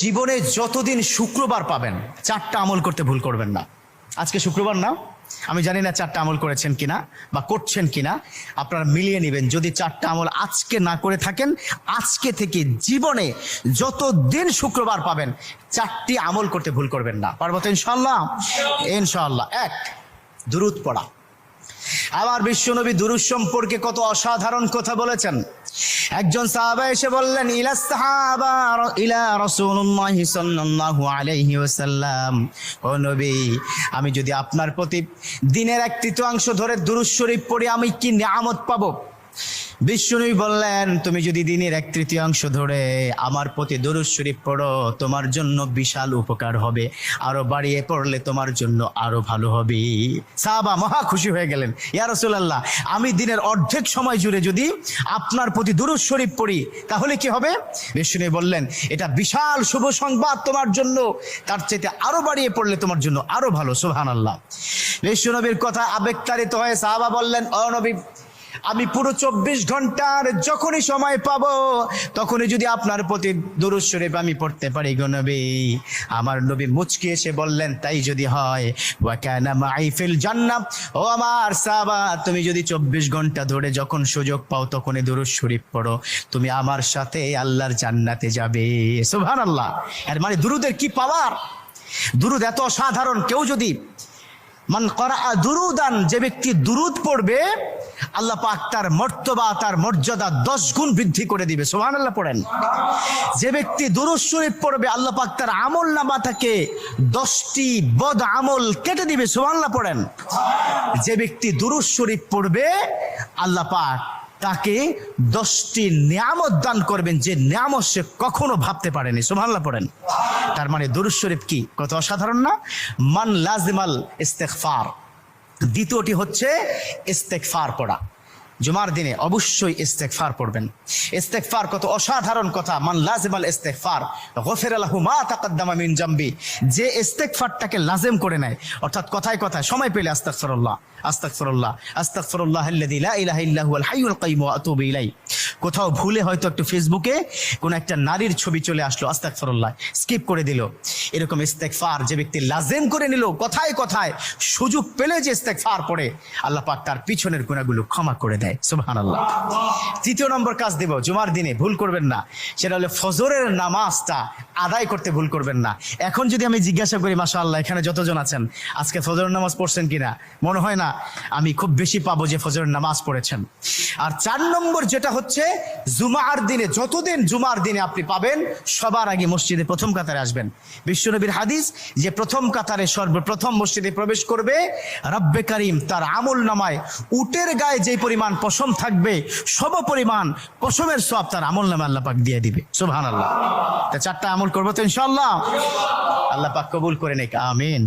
জীবনে যতদিন শুক্রবার পাবেন, চারটা আমল করতে ভুল করবেন না। আজকে শুক্রবার না? আমি জানি না চারটা আমল করেছেন কিনা বা করছেন কিনা। আপনারা মিলিয়ে নেবেন, যদি চারটা আমল আজকে না করে থাকেন, আজকে থেকে জীবনে যত দিন শুক্রবার পাবেন, চারটি আমল করতে ভুল করবেন না। পারব ইনশাল্লাহ ইনশাল্লাহ এক, দুরুদ পড়া। আমার বিশ্বনবী দুরুস সম্পর্কে কত অসাধারণ কথা বলেছেন। একজন সাহাবা এসে বললেন, ইলা সাহাবা ইলা রাসূলুল্লাহ সাল্লাল্লাহু আলাইহি ওয়াসাল্লাম। ও নবী, আমি যদি আপনার প্রতি দিনের এক তৃতীয়াংশ ধরে দুরুস শরীফ পড়ি, আমি কি নিয়ামত পাবো? বিশ্বনবী বললেন, তুমি যদি দিনের এক তৃতীয়াংশ ধরে আমার প্রতি দরুদ শরীফ পড়ো, তোমার জন্য বিশাল উপকার হবে। আরও বাড়িয়ে পড়লে তোমার জন্য আরও ভালো হবে। সাহাবা মহা খুশি হয়ে গেলেন। ইয়া রাসূলুল্লাহ, আমি দিনের অর্ধেক সময় জুড়ে যদি আপনার প্রতি দরুদ শরীফ পড়ি, তাহলে কি হবে? বিশ্বনবী বললেন, এটা বিশাল শুভ সংবাদ তোমার জন্য। তার চাইতে আরও বাড়িয়ে পড়লে তোমার জন্য আরও ভালো, সুবহানাল্লাহ। বিশ্বনবীর কথা আবেগতাড়িত হয়ে সাহাবা বললেন, ও নবী আমি পুরো চব্বিশ ঘণ্টার যখনই সময় পাবো, তখনই যদি আপনার প্রতি দুরুদ শরীফ আমি পড়তে পারি গো নবী। আমার নবী মুচকি এসে বললেন, তাই যদি হয় ওয়াকানা মাই ফিল জান্নাত ও আমার সাহাবা, তুমি যদি চব্বিশ ঘণ্টা ধরে যখন সুযোগ পাও, তখনই দুরুদ শরীফ পড়ো। তুমি আমার সাথে আল্লাহর জান্নাতে যাবে। সুবহানাল্লাহ। এর মানে দুরুদের কি পাওয়ার? দুরুদ এত অসাধারণ। কেউ যদি মান করা দুরুদান, যে ব্যক্তি দুরুদ পড়বে, আল্লাহ পাক তার মর্তবা, তার মর্যাদা দশ গুণ বৃদ্ধি করে দিবে। সোহান আল্লাহ পড়েন। যে ব্যক্তি দুরুদ শরীফ পড়বে, আল্লাহ পাক তার আমল নামা থাকে দশটি বদ আমল কেটে দিবে। সোহান আল্লাহ পড়েন। যে ব্যক্তি দুরুদ শরীফ পড়বে, আল্লাহ পাক তাকে দশটি নিয়ামত দান করবেন যে নিয়ামত সে কখনো ভাবতে পারেনি। সোভাল্লা পড়েন। তার মানে দরুদ শরীফ কি? কত অসাধারণ না? মান লাজিমাল ইস্তেকফার দ্বিতীয়টি হচ্ছে ইস্তেকফার পড়া। জুমার দিনে অবশ্যই ইস্তেকফার পড়বেন। ইস্তেকফার কত অসাধারণ কথা। মান লাজিমাল ইস্তেকফার গফির আলাহু মা তাকাদ্দামা মিন জামবি। যে ইস্তেকফারটাকে লাজেম করে নেয়, অর্থাৎ কথায় কথায় সময় পেলে আস্তাগফিরুল্লাহ আস্তাগফিরুল্লাহ আস্তাগফিরুল্লাহ আল্লাযী লা ইলাহা ইল্লা হুয়াল হাইয়ুল কাইয়্যুম ওয়া আতুবু ইলাই কোথাও ভুলে হয়তো একটু ফেসবুকে কোন একটা নারীর ছবি চলে আসলো, আস্তাগফিরুল্লাহ স্কিপ করে দিল। এরকম ইস্তেগফার যে ব্যক্তি লাজেম করে নিল, কথায় কথায় সুযোগ পেলে যে ইস্তেগফার পড়ে, আল্লাহ পাক তার পিছনের গুণাগুলো ক্ষমা করে দেয়, সুবহানাল্লাহ। তৃতীয় নম্বর কাজ দেব, জুমার দিনে ভুল করবেন না, সেটা হলো ফজরের নামাজটা আদায় করতে ভুল করবেন না। এখন যদি আমি জিজ্ঞাসা করি মাসা আল্লাহ এখানে যতজন আছেন, আজকে ফজরের নামাজ পড়ছেন কিনা? মনে হয় না, আমি খুব বেশি পাবো যে ফজরের নামাজ পড়েছেন। আর চার নম্বর যেটা হচ্ছে জুমার দিনে, যতদিন জুমার দিনে আপনি পাবেন, সবার আগে মসজিদে প্রথম কাতারে আসবেন। বিশ্বনবীর হাদিস যে প্রথম কাতারে সর্বপ্রথম মসজিদে প্রবেশ করবে, রব্বে কারিম তার আমল নামায় উটের গায়ে যে পরিমাণ পশম থাকবে, সব পরিমাণ পশমের সব তার আমল নামে আল্লাহ পাক দিয়ে দিবে। সুবহান আল্লাহ তা চারটা আমল করব তো ইনশাল্লাহ আল্লাহ পাক কবুল করে নেক, আমিন।